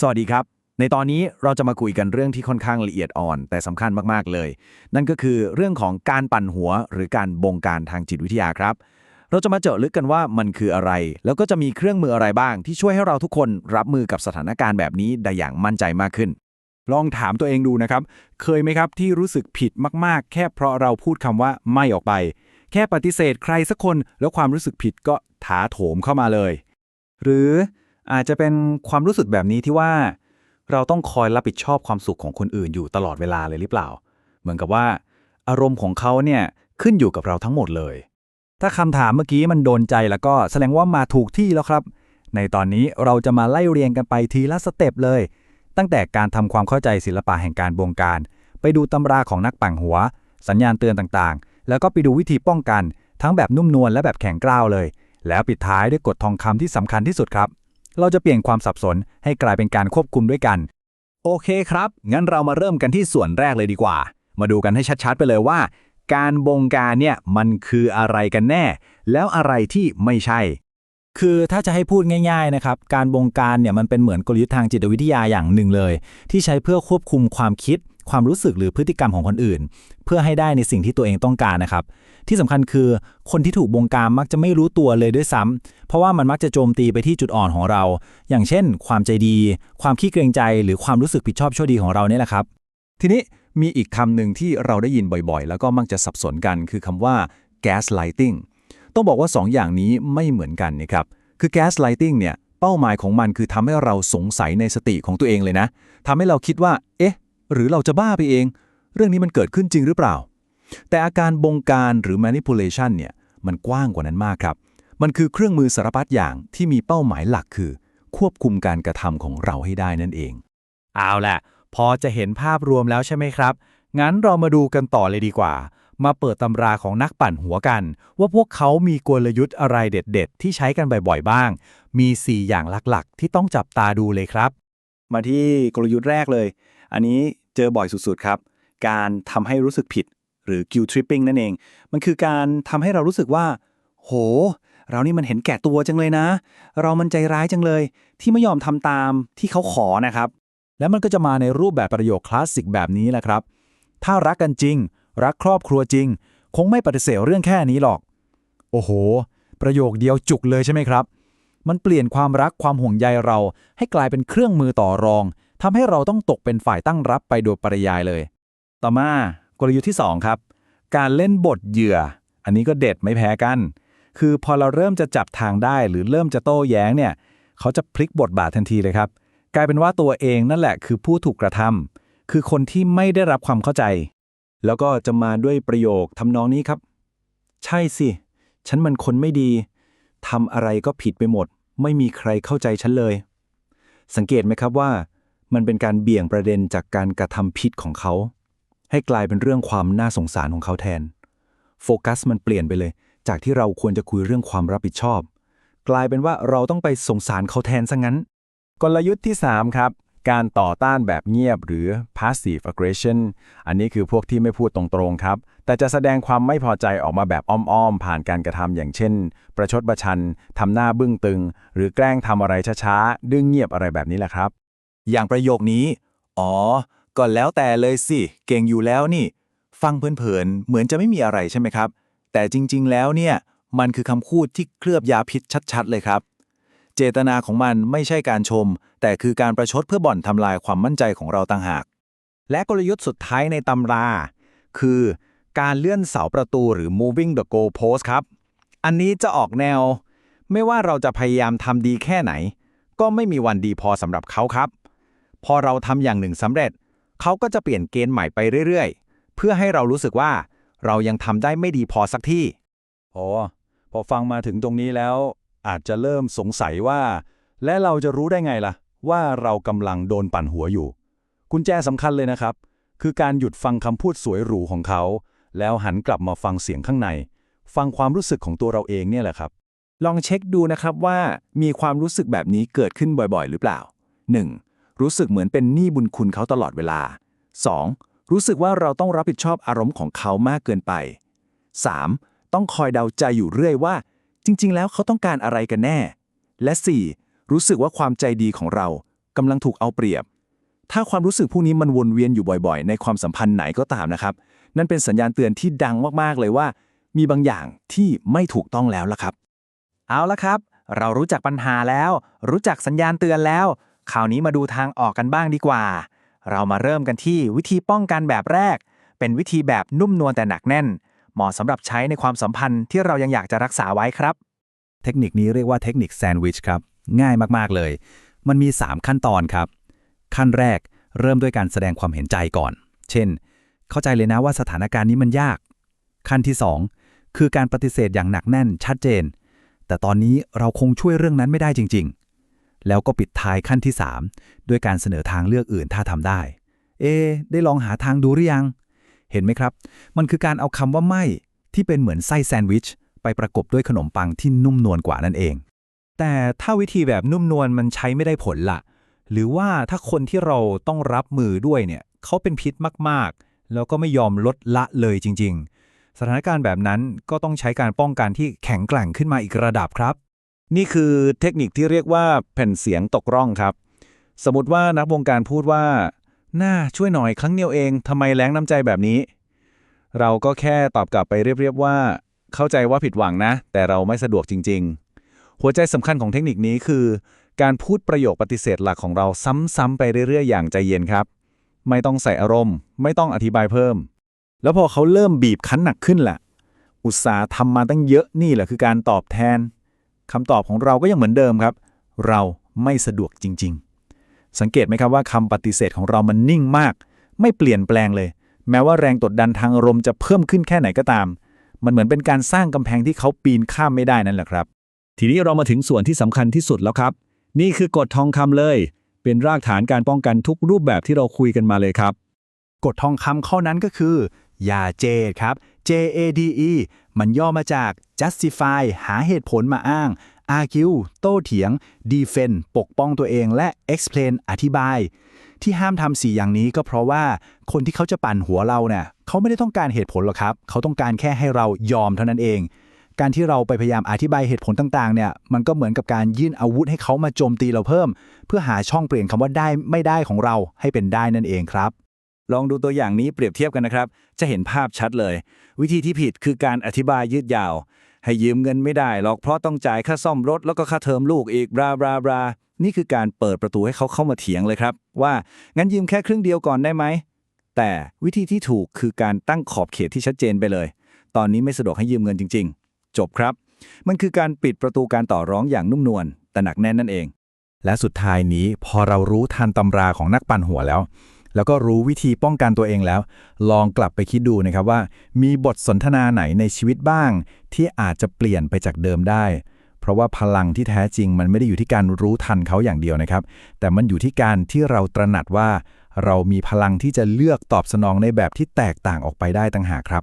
สวัสดีครับ ในตอนนี้เราจะมาคุยกันเรื่องที่ค่อนข้างละเอียดอ่อน แต่สำคัญมากๆเลย นั่นก็คือเรื่องของการปั่นหัว หรือการบงการทางจิตวิทยาครับ เราจะมาเจาะลึกกันว่ามันคืออะไร แล้วก็จะมีเครื่องมืออะไรบ้าง ที่ช่วยให้เราทุกคนรับมือกับสถานการณ์แบบนี้ได้อย่างมั่นใจมากขึ้น ลองถามตัวเองดูนะครับ เคยไหมครับที่รู้สึกผิดมากๆ แค่เพราะเราพูดคำว่าไม่ออกไป แค่ปฏิเสธใครสักคน แล้วความรู้สึกผิดก็ถาโถมเข้ามาเลย หรือ อาจจะเป็นความรู้สึกแบบนี้ที่ว่า เราต้องคอยรับผิดชอบความสุขของคนอื่นอยู่ตลอดเวลาเลยหรือเปล่า เหมือนกับว่า อารมณ์ของเขาเนี่ยขึ้นอยู่กับเราทั้งหมดเลย ถ้าคำถามเมื่อกี้มันโดนใจแล้วก็แสดงว่ามาถูกที่แล้วครับ ในตอนนี้เราจะมาไล่เรียงกันไปทีละสเต็ปเลย ตั้งแต่การทำความเข้าใจศิลปะแห่งการบงการ ไปดูตำราของนักปั่งหัว สัญญาณเตือนต่างๆ แล้วก็ไปดูวิธีป้องกัน ทั้งแบบนุ่มนวลและแบบแข็งกร้าวเลย แล้วปิดท้ายด้วยกฎทองคำที่สำคัญที่สุดครับ เราจะเปลี่ยนความสับสนให้กลายเป็นการควบคุมด้วยกัน โอเคครับ งั้นเรามาเริ่มกันที่ส่วนแรกเลยดีกว่า มาดูกันให้ชัดๆ ไปเลยว่า การบงการเนี่ยมันคืออะไรกันแน่ แล้วอะไรที่ไม่ใช่ คือถ้าจะให้พูดง่ายๆนะครับ การบงการเนี่ยมันเป็นเหมือนกลยุทธ์ทางจิตวิทยาอย่างหนึ่งเลย ที่ใช้เพื่อควบคุมความคิด ความรู้สึกหรือพฤติกรรมของคนอื่น เพื่อให้ได้ในสิ่งที่ตัวเองต้องการนะครับ ที่สำคัญคือคนที่ถูกบงการมักจะไม่รู้ตัวเลยด้วยซ้ำเพราะว่ามันมักจะโจมตีไปที่จุดอ่อนของเรา อย่างเช่น ความใจดี ความขี้เกรงใจ หรือความรู้สึกผิดชอบชั่วดีของเราเนี่ยแหละครับ ทีนี้มีอีกคำหนึ่งที่เราได้ยินบ่อยๆ แล้วก็มักจะสับสนกันคือคำว่า gaslighting ต้องบอกว่า 2อย่างนี้ไม่เหมือนกันนะครับคือ gaslighting เนี่ยเป้าหมายของมันคือทำให้เราสงสัยในสติของตัวเองเลยนะทำให้เราคิดว่า เอ๊ะ หรือเราจะบ้าไปเอง เรื่องนี้มันเกิดขึ้นจริงหรือเปล่า แต่อาการบงการหรือ manipulation เนี่ยมันกว้างกว่านั้นมากครับ มันคือเครื่องมือสารพัดอย่างที่มีเป้าหมายหลักคือ ควบคุมการกระทำของเราให้ได้นั่นเอง เอาล่ะ พอจะเห็นภาพรวมแล้วใช่ไหมครับ งั้นเรามาดูกันต่อเลยดีกว่า มาเปิดตำราของนักปั่นหัวกัน ว่าพวกเขามีกลยุทธ์อะไรเด็ด ๆ ที่ใช้กันบ่อยๆบ้าง มี 4 อย่างหลักๆ ที่ต้องจับตาดูเลยครับ มาที่กลยุทธ์แรกเลย อันนี้ เจอบ่อยสุดๆครับ การทำให้รู้สึกผิดหรือ guilt tripping นั่นเอง มันคือการทำให้เรารู้สึกว่า โห เรานี่มันเห็นแก่ตัวจังเลยนะ เรามันใจร้ายจังเลย ที่ไม่ยอมทำตามที่เขาขอนะครับ แล้วมันก็จะมาในรูปแบบประโยคคลาสสิกแบบนี้แหละครับ ถ้ารักกันจริง รักครอบครัวจริง คงไม่ปฏิเสธเรื่องแค่นี้หรอก โอ้โห ประโยคเดียวจุกเลยใช่ไหมครับ มันเปลี่ยนความรักความห่วงใยเราให้กลายเป็นเครื่องมือต่อรอง ทำให้เราต้องตกเป็นฝ่ายตั้งรับไปโดยปริยายเลย ต่อมากลยุทธ์ที่ 2 ครับ การเล่นบทเหยื่อ อันนี้ก็เด็ดไม่แพ้กัน คือพอเราเริ่มจะจับทางได้หรือเริ่มจะโต้แย้งเนี่ย เขาจะพลิกบทบาททันทีเลยครับ กลายเป็นว่าตัวเองนั่นแหละคือผู้ถูกกระทำคือคนที่ไม่ได้รับความเข้าใจ แล้วก็จะมาด้วยประโยคทำนองนี้ครับ ใช่สิ ฉันมันคนไม่ดีทำอะไรก็ผิดไปหมด ไม่มีใครเข้าใจฉันเลย สังเกตไหมครับว่า มันเป็นการเบี่ยงประเด็นจากการกระทำผิดของเขา ให้กลายเป็นเรื่องความน่าสงสารของเขาแทน โฟกัสมันเปลี่ยนไปเลย จากที่เราควรจะคุยเรื่องความรับผิดชอบ กลายเป็นว่าเราต้องไปสงสารเขาแทนซะงั้น กลยุทธ์ที่ 3 ครับ การต่อต้านแบบเงียบหรือ passive aggression อันนี้คือพวกที่ไม่พูดตรงๆครับ แต่จะแสดงความไม่พอใจออกมาแบบอ้อมๆ ผ่านการกระทำอย่างเช่น ประชดประชันทำหน้าบึ้งตึง หรือแกล้งทำอะไรช้าๆดึงเงียบอะไรแบบนี้แหละครับ อย่างประโยคนี้ อ๋อ ก็แล้วแต่เลยสิ เก่งอยู่แล้วนี่ ฟังเพลินๆ เหมือนจะไม่มีอะไรใช่ไหมครับ แต่จริงๆ แล้วเนี่ย มันคือคำพูดที่เคลือบยาพิษชัดๆ เลยครับ เจตนาของมันไม่ใช่การชม แต่คือการประชดเพื่อบ่อนทำลายความมั่นใจของเราต่างหาก และกลยุทธ์สุดท้ายในตำรา คือการเลื่อนเสาประตูหรือ moving the goalpost ครับ อันนี้จะออกแนว ไม่ว่าเราจะพยายามทำดีแค่ไหน ก็ไม่มีวันดีพอสำหรับเขาครับ พอเราทำอย่างหนึ่งสำเร็จ เขาก็จะเปลี่ยนเกณฑ์ใหม่ไปเรื่อยๆ เพื่อให้เรารู้สึกว่าเรายังทำได้ไม่ดีพอสักที่โอ้พอฟังมาถึงตรงนี้แล้ว อาจจะเริ่มสงสัยว่า และเราจะรู้ได้ไงล่ะ ว่าเรากำลังโดนปั่นหัวอยู่ กุญแจสำคัญเลยนะครับ คือการหยุดฟังคำพูดสวยหรูของเขา แล้วหันกลับมาฟังเสียงข้างใน ฟังความรู้สึกของตัวเราเองเนี่ยแหละครับ ลองเช็คดูนะครับว่ามีความรู้สึกแบบนี้เกิดขึ้นบ่อยๆ หรือเปล่า 1. รู้สึกเหมือนเป็นหนี้บุญคุณเขาตลอดเวลา 2. รู้สึกว่าเราต้องรับผิดชอบอารมณ์ของเขามากเกินไป 3. ต้องคอยเดาใจอยู่เรื่อยว่า จริง ๆ แล้วเขาต้องการอะไรกันแน่ และ 4. รู้สึกว่าความใจดีของเรากำลังถูกเอาเปรียบ ถ้าความรู้สึกพวกนี้มันวนเวียนอยู่บ่อยๆ ในความสัมพันธ์ไหนก็ตามนะครับ นั่นเป็นสัญญาณเตือนที่ดังมากๆเลยว่า มีบางอย่างที่ไม่ถูกต้องแล้วล่ะครับ เอาละครับ เรารู้จักปัญหาแล้ว รู้จักสัญญาณเตือนแล้ว คราวนี้มาดูทางออกกันบ้างดีกว่า เรามาเริ่มกันที่วิธีป้องกันแบบแรก เป็นวิธีแบบนุ่มนวลแต่หนักแน่น เหมาะสำหรับใช้ในความสัมพันธ์ที่เรายังอยากจะรักษาไว้ครับ เทคนิคนี้เรียกว่าเทคนิคแซนด์วิชครับ ง่ายมากๆเลย มันมี 3 ขั้นตอนครับ ขั้นแรกเริ่มด้วยการแสดงความเห็นใจก่อน เช่น เข้าใจเลยนะว่าสถานการณ์นี้มันยาก ขั้นที่ 2 คือการปฏิเสธอย่างหนักแน่นชัดเจน แต่ตอนนี้เราคงช่วยเรื่องนั้นไม่ได้จริง ๆ แล้วก็ปิดท้ายขั้นที่ 3 ด้วยการเสนอทางเลือกอื่นถ้าทำได้ เอ ได้ลองหาทางดูหรือยัง เห็นไหมครับ มันคือการเอาคำว่าไม่ ที่เป็นเหมือนไส้แซนด์วิช ไปประกบด้วยขนมปังที่นุ่มนวลกว่านั่นเอง แต่ถ้าวิธีแบบนุ่มนวลมันใช้ไม่ได้ผลล่ะ หรือว่าถ้าคนที่เราต้องรับมือด้วยเนี่ยเขาเป็นพิษมากๆ แล้วก็ไม่ยอมลดละเลยจริง ๆ สถานการณ์แบบนั้นก็ต้องใช้การป้องกันที่แข็งแกร่งขึ้นมาอีกระดับครับ นี่คือเทคนิคที่เรียกว่าแผ่นเสียงตกร่องครับ สมมติว่านักวงการพูดว่า น่าช่วยหน่อยครั้งเดียวเองทำไมแรงน้ำใจแบบนี้ เราก็แค่ตอบกลับไปเรียบๆว่า เข้าใจว่าผิดหวังนะ แต่เราไม่สะดวกจริง ๆ หัวใจสำคัญของเทคนิคนี้คือ การพูดประโยคปฏิเสธหลักของเราซ้ำๆไปเรื่อยๆ อย่างใจเย็นครับ ไม่ต้องใส่อารมณ์ ไม่ต้องอธิบายเพิ่ม แล้วพอเขาเริ่มบีบคั้นหนักขึ้นแหละอุตสาห์ทำมาตั้งเยอะนี่แหละคือการตอบแทน คำตอบของเราก็ยังเหมือนเดิมครับ เราไม่สะดวกจริง ๆ สังเกตไหมครับว่าคำปฏิเสธของเรามันนิ่งมาก ไม่เปลี่ยนแปลงเลย แม้ว่าแรงกดดันทางอารมณ์จะเพิ่มขึ้นแค่ไหนก็ตาม มันเหมือนเป็นการสร้างกำแพงที่เขาปีนข้ามไม่ได้นั่นแหละครับ ทีนี้เรามาถึงส่วนที่สำคัญที่สุดแล้วครับ นี่คือกฎทองคำเลย เป็นรากฐานการป้องกันทุกรูปแบบที่เราคุยกันมาเลยครับ กฎทองคำข้อนั้นก็คือ อย่าเจดครับ J A D E มันย่อมาจาก justify หาเหตุผลมาอ้าง argue โต้เถียง defend ปกป้องตัวเองและ explain อธิบาย ที่ห้ามทำสี่อย่างนี้ก็เพราะว่าคนที่เขาจะปั่นหัวเราเนี่ยเขาไม่ได้ต้องการเหตุผลหรอกครับ เขาต้องการแค่ให้เรายอมเท่านั้นเอง การที่เราไปพยายามอธิบายเหตุผลต่างๆเนี่ยมันก็เหมือนกับการยื่นอาวุธให้เขามาโจมตีเราเพิ่ม เพื่อหาช่องเปลี่ยนคำว่าได้ไม่ได้ของเราให้เป็นได้นั่นเองครับ ลองดูตัวอย่างนี้เปรียบเทียบกันนะครับ จะเห็นภาพชัดเลย วิธีที่ผิดคือการอธิบายยืดยาว ให้ยืมเงินไม่ได้หรอกเพราะต้องจ่ายค่าซ่อมรถแล้วก็ค่าเทอมลูกอีกบราบราบรานี่คือการเปิดประตูให้เขาเข้ามาเถียงเลยครับ ว่างั้นยืมแค่ครึ่งเดียวก่อนได้ไหมแต่วิธีที่ถูกคือการตั้งขอบเขตที่ชัดเจนไปเลย ตอนนี้ไม่สะดวกให้ยืมเงินจริง ๆ จบครับ มันคือการปิดประตูการต่อร้องอย่างนุ่มนวลแต่หนักแน่นนั่นเอง และสุดท้ายนี้พอเรารู้ทันตำราของนักปั่นหัวแล้ว แล้วก็รู้วิธีป้องกันตัวเองแล้ว ลองกลับไปคิดดูนะครับว่า มีบทสนทนาไหนในชีวิตบ้าง ที่อาจจะเปลี่ยนไปจากเดิมได้ เพราะว่าพลังที่แท้จริงมันไม่ได้อยู่ที่การรู้ทันเขาอย่างเดียวนะครับ แต่มันอยู่ที่การที่เราตระหนักว่า เรามีพลังที่จะเลือกตอบสนองในแบบที่แตกต่างออกไปได้ต่างหากครับ